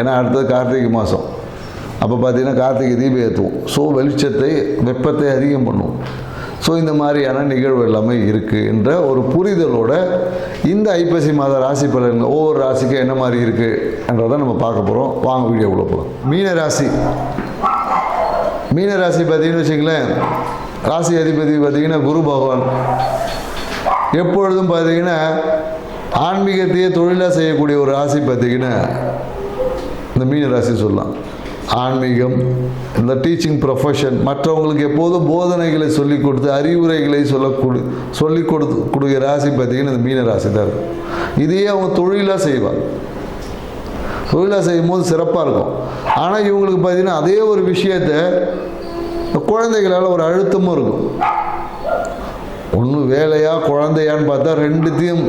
ஏன்னா அடுத்தது கார்த்திகை மாதம் அப்போ பார்த்தீங்கன்னா கார்த்திகை தீபம் ஏற்றுவோம் ஸோ வெளிச்சத்தை வெப்பத்தை அதிகம் பண்ணுவோம். ஸோ இந்த மாதிரியான நிகழ்வு எல்லாமே இருக்குது என்ற ஒரு புரிதலோட இந்த ஐப்பசி மாத ராசி பலன்கள் ஒவ்வொரு ராசிக்கும் என்ன மாதிரி இருக்குது என்றதை நம்ம பார்க்க போகிறோம் வாங்க வீடியோக்குள்ளே போகலாம் மீன ராசி. மீன ராசி பார்த்தீங்கன்னு வச்சுங்களேன் ராசி அதிபதி பார்த்தீங்கன்னா குரு பகவான். எப்பொழுதும் பார்த்தீங்கன்னா ஆன்மீகத்தையே தொழிலாக செய்யக்கூடிய ஒரு ராசி பார்த்தீங்கன்னா இந்த மீன ராசி சொல்லலாம். ஆன்மீகம் இந்த டீச்சிங் ப்ரொஃபஷன் மற்றவங்களுக்கு எப்போதும் போதனைகளை சொல்லிக் கொடுத்து அறிவுரைகளை சொல்லக்கூடு சொல்லிக் கொடுத்து கொடுக்குற ராசி பார்த்தீங்கன்னா இந்த மீன ராசி தான் இருக்கும். இதையே அவங்க தொழிலாக செய்வாங்க. தொழிலாக செய்யும் போது சிறப்பாக இருக்கும். ஆனால் இவங்களுக்கு பார்த்தீங்கன்னா அதே ஒரு விஷயத்தை குழந்தைகளால் ஒரு அழுத்தமும் இருக்கும். ஒன்று வேலையா குழந்தையான்னு பார்த்தா ரெண்டுத்தையும்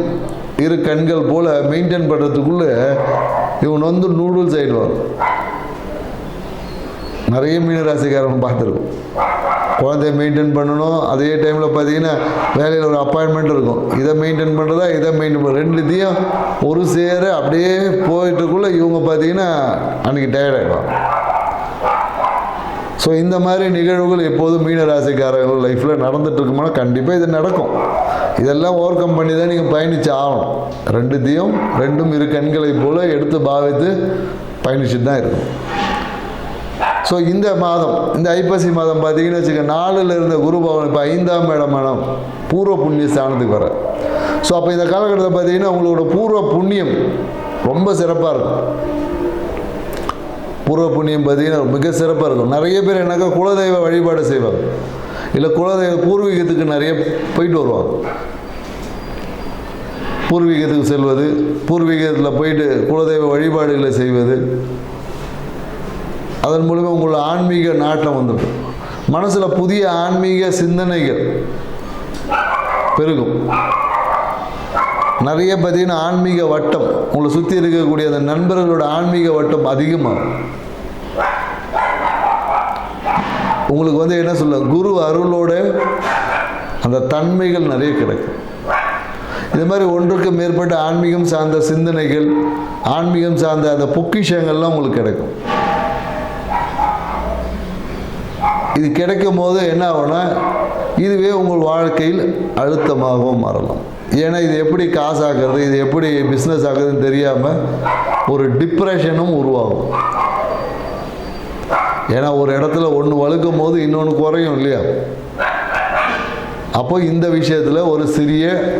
இரு கண்கள் போல் மெயின்டைன் பண்ணுறதுக்குள்ளே இவன் வந்து நூடுல்ஸ் ஆகிடுவான் நிறைய மீன ராசிக்காரன் பார்த்துருக்கோம். குழந்தைய மெயின்டைன் பண்ணணும். அதே டைமில் பார்த்தீங்கன்னா வேலையில் ஒரு அப்பாயின்மெண்ட் இருக்கும். இதை மெயின்டைன் பண்ணுறதா இதை மெயின்டைன் பண்ண ரெண்டுத்தையும் ஒரு சேர அப்படியே போயிட்டுக்குள்ளே இவங்க பார்த்தீங்கன்னா அன்றைக்கி டயர்ட் ஸோ இந்த மாதிரி நிகழ்வுகள் எப்போதும் மீன ராசிக்காரர்கள் லைஃப்பில் நடந்துட்டு இருக்குமானா கண்டிப்பாக இது நடக்கும். இதெல்லாம் ஓவர் கம் பண்ணி தான் நீங்கள் பயணிச்சு ஆகணும். ரெண்டுத்தையும் ரெண்டும் இரு கண்களைப் போல எடுத்து பாவித்து பயணிச்சுட்டு தான் இருக்கும் ஸோ இந்த மாதம் இந்த ஐப்பசி மாதம் பார்த்தீங்கன்னு வச்சுக்க நாலில் இருந்த குரு பவன் இப்போ ஐந்தாம் இடமான பூர்வ புண்ணிய ஸ்தானத்துக்கு வர ஸோ அப்போ இந்த காலகட்டத்தில் பார்த்தீங்கன்னா உங்களோட பூர்வ புண்ணியம் ரொம்ப சிறப்பாக இருக்கும். பூர்வ புண்ணியம் பார்த்தீங்கன்னா மிக சிறப்பாக இருக்கும். நிறைய பேர் என்னக்கா குலதெய்வ வழிபாடு செய்வாங்க. இல்லை குலதெய்வ பூர்வீகத்துக்கு நிறைய போயிட்டு வருவாங்க. பூர்வீகத்துக்கு செல்வது பூர்வீகத்தில் போயிட்டு குலதெய்வ வழிபாடுகளை செய்வது அதன் மூலமாக உங்களோட ஆன்மீக நாட்டம் வந்துடும். மனசில் புதிய ஆன்மீக சிந்தனைகள் பெருகும். நிறைய பார்த்தீங்கன்னா ஆன்மீக வட்டம் உங்களை சுற்றி இருக்கக்கூடிய அந்த நண்பர்களோட ஆன்மீக வட்டம் அதிகமாகும் உங்களுக்கு வந்து என்ன சொல்ல குரு அருளோட அந்த தன்மைகள் நிறைய கிடைக்கும் இது மாதிரி ஒன்றுக்கு மேற்பட்ட ஆன்மீகம் சார்ந்த சிந்தனைகள் ஆன்மீகம் சார்ந்த அந்த பொக்கிஷங்கள்லாம் உங்களுக்கு கிடைக்கும். இது கிடைக்கும் போது என்ன ஆகும்னா இதுவே உங்கள் வாழ்க்கையில் அழுத்தமாகவும் மாறலாம். ஏன்னா இது எப்படி காசு ஆக்குறது இது எப்படி பிஸ்னஸ் ஆகுதுன்னு தெரியாமல் ஒரு டிப்ரெஷனும் உருவாகும். ஏன்னா ஒரு இடத்துல ஒன்று வழுக்கும் போது இன்னொன்று குறையும் இல்லையா? அப்போ இந்த விஷயத்தில் ஒரு சிறிய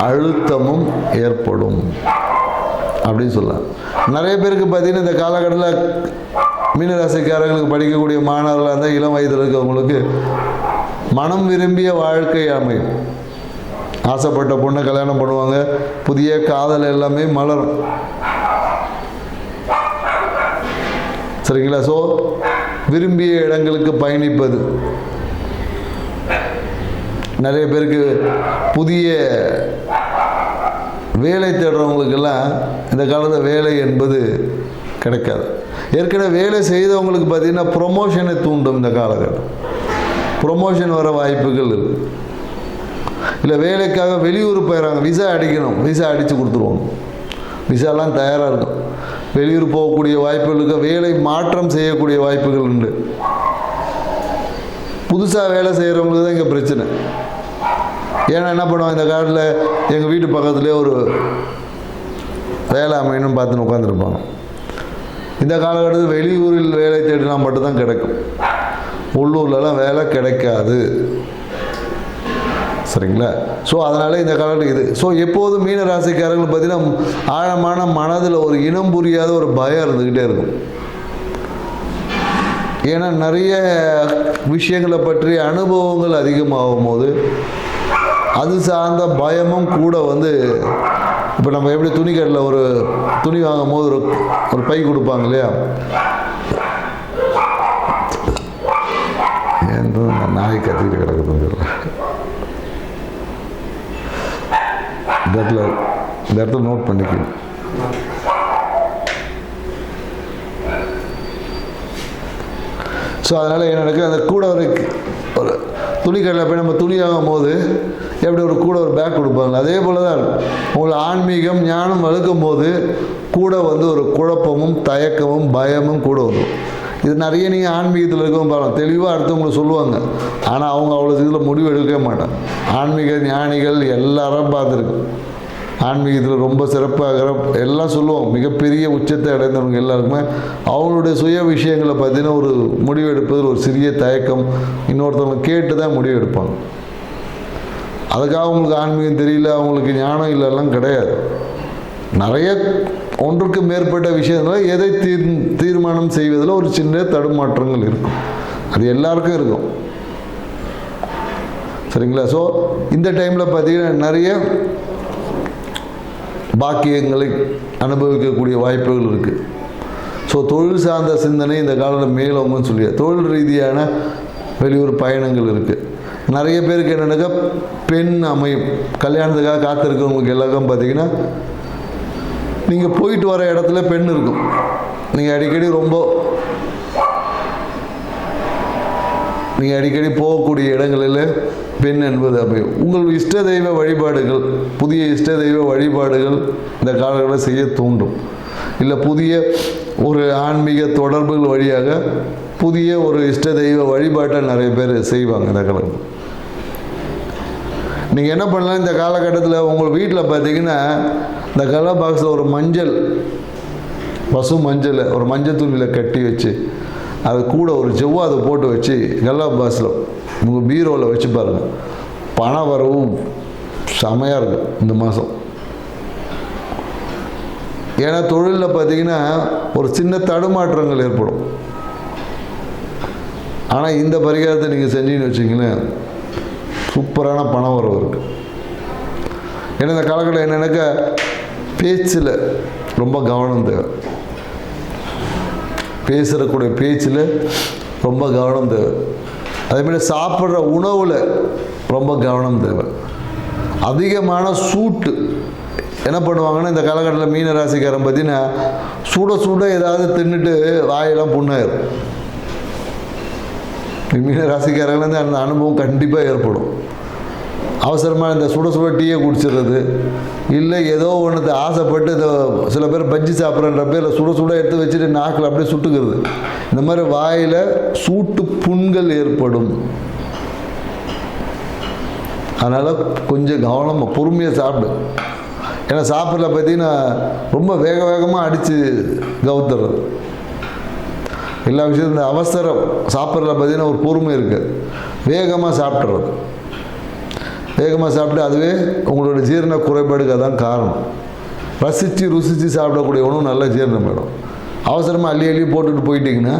அழுத்தமும் ஏற்படும். அப்படின்னு சொல்லலாம். நிறைய பேருக்கு பார்த்தீங்கன்னா இந்த காலகட்டத்தில் மீனராசிக்காரர்களுக்கு படிக்கக்கூடிய மாணவர்களாக இருந்தால் இளம் வயதில் இருக்கவங்களுக்கு மனம் விரும்பிய வாழ்க்கை அமையும். ஆசைப்பட்ட பொண்ணை கல்யாணம் பண்ணுவாங்க. புதிய காதல் எல்லாமே மலரும். சரிங்களா? ஸோ விரும்பிய இடங்களுக்கு பயணிப்பது. நிறைய பேருக்கு புதிய வேலை தேடுறவங்களுக்கெல்லாம் இந்த காலத்தில் வேலை என்பது கிடைக்காது. ஏற்கனவே வேலை செய்தவங்களுக்கு பார்த்தீங்கன்னா ப்ரொமோஷனை தூண்டும் இந்த காலகட்டம். ப்ரொமோஷன் வர வாய்ப்புகள் இருக்குது இல்லை வேலைக்காக வெளியூர் போயிடறாங்க விசா அடிக்கணும். விசா அடித்து கொடுத்துருவாங்க விசாலாம் தயாராக இருக்கும். வெளியூர் போகக்கூடிய வாய்ப்புகளுக்கு வேலை மாற்றம் செய்யக்கூடிய வாய்ப்புகள் உண்டு. புதுசாக வேலை செய்கிறவங்களுக்கு தான் இங்கே பிரச்சனை. ஏன்னா என்ன பண்ணுவாங்க இந்த காலத்தில் எங்கள் வீட்டு பக்கத்துலேயே ஒரு வேலை அமையணும் பார்த்துன்னு உட்காந்துருப்பாங்க இந்த காலகட்டத்தில் வெளியூரில் வேலை தேடினா மட்டும்தான் கிடைக்கும். உள்ளூர்லலாம் வேலை கிடைக்காது. சரிங்களா? ஸோ அதனால் இந்த காலகட்டம் இது. ஸோ எப்போதும் மீன ராசிக்காரர்கள் பார்த்தீங்கன்னா ஆழமான மனதில் ஒரு இனம் புரியாத ஒரு பயம் இருந்துக்கிட்டே இருக்கும். ஏன்னா நிறைய விஷயங்களை பற்றி அனுபவங்கள் அதிகமாகும் போது அது சார்ந்த பயமும் கூட வந்து இப்போ நம்ம எப்படி துணி கடையில் ஒரு துணி வாங்கும் போது ஒரு ஒரு பை கொடுப்பாங்க இல்லையா? நாய் கத்திக்கிட்டு கிடக்குதுன்னு தெரியல இந்த இடத்துல இந்த இடத்துல நோட் பண்ணிக்கணும். ஸோ அதனால் என்ன நடக்குது? அந்த கூட ஒரு ஒரு துணி கடையில் போய் நம்ம துணியாகும் போது எப்படி ஒரு கூட ஒரு பேக் கொடுப்பாங்க? அதே போல தான் உங்களை ஆன்மீகம் ஞானம் வளர்க்கும் போது கூட வந்து ஒரு குழப்பமும் தயக்கமும் பயமும் கூட வரும். இது நிறைய நீங்கள் ஆன்மீகத்தில் இருக்கவும் பாருங்கள் தெளிவாக அடுத்தவங்களை சொல்லுவாங்க. ஆனால் அவங்க அவ்வளோ இதில் முடிவு எடுக்கவே மாட்டாங்க. ஆன்மீக ஞானிகள் எல்லாரும் பார்த்துருக்கு. ஆன்மீகத்தில் ரொம்ப சிறப்பாக எல்லாம் சொல்லுவோம். மிகப்பெரிய உச்சத்தை அடைந்தவங்க எல்லாருக்குமே அவங்களுடைய சுய விஷயங்களை பார்த்தீங்கன்னா ஒரு முடிவு எடுப்பதில் ஒரு சிறிய தயக்கம். இன்னொருத்தவங்க கேட்டு தான் முடிவு எடுப்பாங்க. அதுக்காக அவங்களுக்கு ஆன்மீகம் தெரியல அவங்களுக்கு ஞானம் இல்லைலாம் கிடையாது. நிறைய ஒன்றுக்கு மேற்பட்ட விஷயங்களை எதை தீர் தீர்மானம் செய்வதில் ஒரு சின்ன தடுமாற்றங்கள் இருக்கும். அது எல்லாருக்கும் இருக்கும். சரிங்களா? ஸோ இந்த டைமில் பார்த்தீங்கன்னா நிறைய பாக்கியங்களை அனுபவிக்கக்கூடிய வாய்ப்புகள் இருக்குது ஸோ தொழில் சார்ந்த சிந்தனை இந்த காலத்தில் மேலோங்கன்னு சொல்லி தொழில் ரீதியான வெளியூர் பயணங்கள் இருக்குது நிறைய பேருக்கு என்னென்னாக்கா பெண் அமையும் கல்யாணத்துக்காக காத்திருக்கிறவங்களுக்கு எல்லாருக்கும் பார்த்தீங்கன்னா நீங்கள் போயிட்டு வர இடத்துல பெண் இருக்கும். நீங்கள் அடிக்கடி ரொம்ப நீங்கள் அடிக்கடி போகக்கூடிய இடங்களில் பெண் என்பது அமையும். உங்கள் இஷ்ட தெய்வ வழிபாடுகள் புதிய இஷ்ட தெய்வ வழிபாடுகள் இந்த காலங்களில் செய்ய தூண்டும். இல்லை புதிய ஒரு ஆன்மீக தொடர்புகள் வழியாக புதிய ஒரு இஷ்ட தெய்வ வழிபாட்டை நிறைய பேர் செய்வாங்க இந்த காலத்தில் நீங்கள் என்ன பண்ணலாம் இந்த காலகட்டத்தில் உங்கள் வீட்டில் பார்த்தீங்கன்னா இந்த கலர் பாக்ஸில் ஒரு மஞ்சள் பசு மஞ்சளை ஒரு மஞ்சள் துணியில் கட்டி வச்சு அது கூட ஒரு செவ்வாதை போட்டு வச்சு கல்லா பாக்ஸில் உங்கள் பீரோவில் வச்சு பாருங்கள் பண வரவும் செமையாக இருக்கும் இந்த மாதம் ஏன்னா தொழிலில் பார்த்தீங்கன்னா ஒரு சின்ன தடுமாற்றங்கள் ஏற்படும். ஆனால் இந்த பரிகாரத்தை நீங்கள் செஞ்சீங்கன்னு வச்சிங்களேன் சூப்பரான பணம் வரவு இருக்குது ஏன்னா இந்த காலகட்டம் என்னென்னாக்கா பேச்சில் ரொம்ப கவனம் தேவை. பேசுகிறக்கூடிய பேச்சில் ரொம்ப கவனம் தேவை. அதேமாதிரி சாப்பிட்ற உணவில் ரொம்ப கவனம் தேவை. அதிகமான சூட்டு. என்ன பண்ணுவாங்கன்னா இந்த காலகட்டத்தில் மீன ராசிக்காரன் பார்த்தீங்கன்னா சுட சுட ஏதாவது தின்னுட்டு வாயெல்லாம் புண்ணாயிரும். மீன ராசிக்காரங்களுக்கு அந்த அனுபவம் கண்டிப்பாக ஏற்படும். அவசரமாக இந்த சுட சுட டீயை குடிச்சிடுறது. இல்லை ஏதோ ஒன்று ஆசைப்பட்டு இந்த சில பேர் பஜ்ஜி சாப்பிட்றன்ற பேரில் சுட சுட எடுத்து வச்சுட்டு நாக்கில் அப்படியே சுட்டுக்கிறது. இந்த மாதிரி வாயில் சூட்டு புண்கள் ஏற்படும். அதனால் கொஞ்சம் கவனமாக பொறுமையாக சாப்பிடு. ஏன்னா சாப்பிட்ற பார்த்தீங்கன்னா ரொம்ப வேக வேகமாக அடித்து கவுத்துறது. எல்லா விஷயத்தையும் இந்த அவசரம் சாப்பிட்றதுல பார்த்தீங்கன்னா ஒரு பொறுமை இருக்குது வேகமாக சாப்பிட்றது. வேகமாக சாப்பிட்டு அதுவே உங்களோட ஜீரண குறைபாடுக்கு அதான் காரணம். ரசித்து ருசித்து சாப்பிடக்கூடிய உணவு நல்ல ஜீரணம் ஆகிடும் அவசரமாக அள்ளி அள்ளி போட்டுட்டு போயிட்டிங்கன்னா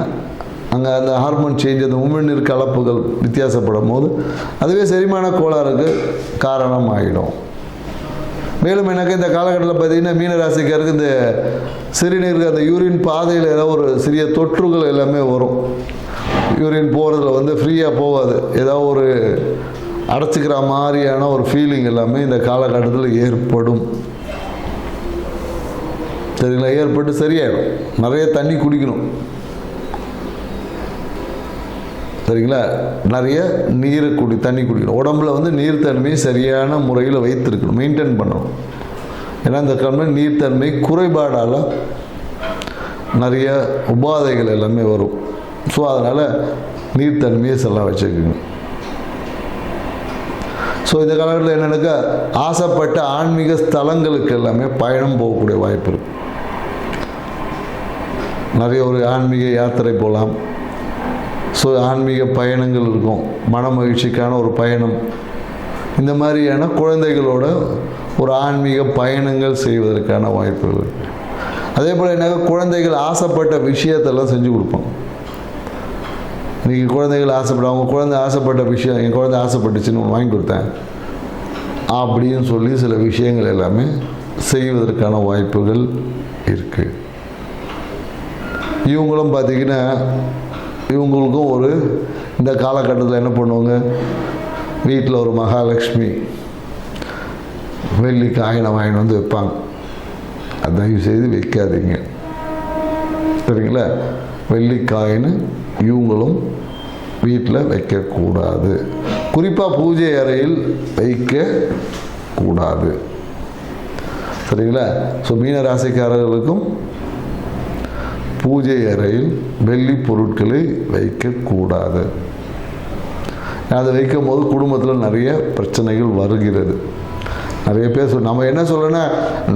அங்கே அந்த ஹார்மோன் சேஞ்ச் அந்த உமிழ்நீர் கலப்புகள் வித்தியாசப்படும் போது அதுவே செரிமான கோளாறுக்கு காரணமாகிடும் மேலும் எனக்கு இந்த காலகட்டத்தில் பார்த்தீங்கன்னா மீனராசிக்காருக்கு இந்த சிறுநீருக்கு அந்த யூரின் பாதையில் ஏதாவது ஒரு சிறிய தொற்றுகள் எல்லாமே வரும். யூரின் போகிறதுல வந்து ஃப்ரீயாக போகாது. ஏதாவது ஒரு அடைச்சிக்கிற மாதிரியான ஒரு ஃபீலிங் எல்லாமே இந்த காலகட்டத்தில் ஏற்படும். சரிங்களா? ஏற்பட்டு சரியாயிடும். நிறைய தண்ணி குடிக்கணும். சரிங்களா? நிறைய நீர் குடி தண்ணி குடிக்கணும். உடம்புல வந்து நீர்த்தன்மையை சரியான முறையில் வைத்திருக்கணும் மெயின்டைன் பண்ணணும். ஏன்னா இந்த கிழமை நீர்த்தன்மை குறைபாடால் நிறைய உபாதைகள் எல்லாமே வரும். ஸோ அதனால் நீர்த்தன்மையை செல்லாம் வச்சுக்கோங்க ஸோ இந்த காலகட்டத்தில் என்னென்னாக்கா ஆசைப்பட்ட ஆன்மீக ஸ்தலங்களுக்கு எல்லாமே பயணம் போகக்கூடிய வாய்ப்பு இருக்கு. நிறைய ஒரு ஆன்மீக யாத்திரை போகலாம். ஸோ ஆன்மீக பயணங்கள் இருக்கும். மன மகிழ்ச்சிக்கான ஒரு பயணம். இந்த மாதிரியான குழந்தைகளோட ஒரு ஆன்மீக பயணங்கள் செய்வதற்கான வாய்ப்புகள் இருக்கு. அதே போல் என்ன குழந்தைகள் ஆசைப்பட்ட விஷயத்தெல்லாம் செஞ்சு கொடுப்பாங்க. இன்றைக்கி குழந்தைகள் ஆசைப்பட அவங்க குழந்தை ஆசைப்பட்ட விஷயம் என் குழந்தை ஆசைப்பட்டுச்சுன்னு ஒன்று வாங்கி கொடுத்தேன். அப்படின்னு சொல்லி சில விஷயங்கள் எல்லாமே செய்வதற்கான வாய்ப்புகள் இருக்குது இவங்களும் பார்த்திங்கன்னா இவங்களுக்கும் ஒரு இந்த காலகட்டத்தில் என்ன பண்ணுவாங்க? வீட்டில் ஒரு மகாலட்சுமி வெள்ளி காயினை வாங்கிட்டு வந்து வைப்பாங்க. அது தயவு செய்து வைக்காதீங்க. சரிங்களா? வெள்ளிக்காயின்னு இவங்களும் வீட்டில் வைக்கக்கூடாது. குறிப்பாக பூஜை அறையில் வைக்க கூடாது சரிங்களா? ஸோ மீன ராசிக்காரர்களுக்கும் பூஜை அறையில் வெள்ளி பொருட்களை வைக்கக்கூடாது அதை வைக்கும் போது குடும்பத்தில் நிறைய பிரச்சனைகள் வருகிறது. நிறைய பேர் சொல் நம்ம என்ன சொல்கிறோன்னா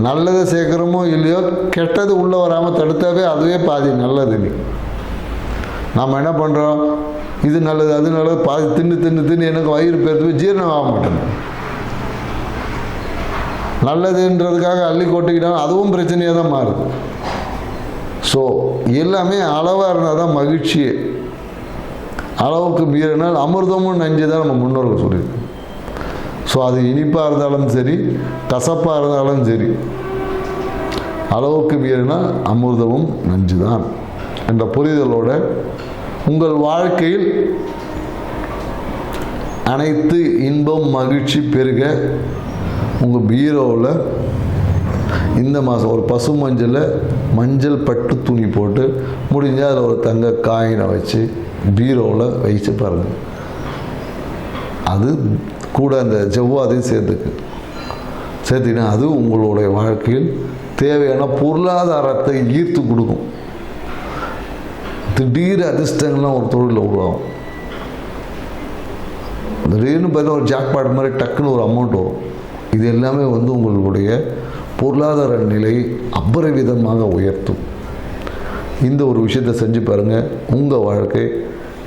நல்லதை சேர்க்குறோமோ இல்லையோ கெட்டது உள்ளே வராமல் தடுத்தாவே அதுவே பாதி நல்லது நீ. நாம் என்ன பண்ணுறோம் இது நல்லது அது நல்லது பாதி தின்னு தின்னு தின்னு எனக்கு வயிறு பேர்த்து ஜீரணம் ஆக மாட்டேங்குது நல்லதுன்றதுக்காக அள்ளி கொட்டிக்கிட்டாலும் அதுவும் பிரச்சனையாக தான் மாறுது. ஸோ எல்லாமே அளவாக இருந்தால் தான் மகிழ்ச்சியே. அளவுக்கு மீறினால் அமிர்தமும் நஞ்சு தான் நம்ம முன்னோர்கள் சொல்லியிருக்கு. ஸோ அது இனிப்பாக இருந்தாலும் சரி கசப்பாக இருந்தாலும் சரி அளவுக்கு மீறினால் அமிர்தமும் நஞ்சு தான் என்ற புரிதலோட உங்கள் வாழ்க்கையில் அனைத்து இன்பம் மகிழ்ச்சி பெருக உங்கள் பீரோவில் இந்த மாதம் ஒரு பசு மஞ்சளில் மஞ்சள் பட்டு துணி போட்டு முடிஞ்சால் அதில் ஒரு தங்க காயினை வச்சு பீரோவில் வச்சு பாருங்கள் அது கூட அந்த செவ்வாதையும் சேர்த்துக்கு. சேர்த்தினா அது உங்களுடைய வாழ்க்கையில் தேவையான பொருளாதாரத்தை ஈர்த்து கொடுக்கும். திடீர் அதிர்ஷ்டங்கள்லாம் ஒரு தொழிலில் உருவாகும். திடீர்னு பார்த்தா ஒரு ஜாக்பாட் மாதிரி டக்குன்னு ஒரு அமௌண்ட் வரும். இது எல்லாமே வந்து உங்களுடைய பொருளாதார நிலை அபரவிதமாக உயர்த்தும். இந்த ஒரு விஷயத்தை செஞ்சு பாருங்கள் உங்கள் வாழ்க்கை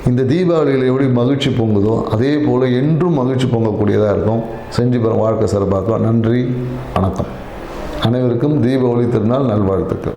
இந்த தீபாவளியில் எப்படி மகிழ்ச்சி பொங்குதோ அதே போல் என்றும் மகிழ்ச்சி பொங்கக்கூடியதாக இருக்கும். செஞ்சு பாருங்க வாழ்க்கை சிறப்பாக நன்றி வணக்கம். அனைவருக்கும் தீபாவளி திருநாள் நல்வாழ்த்துக்கள்.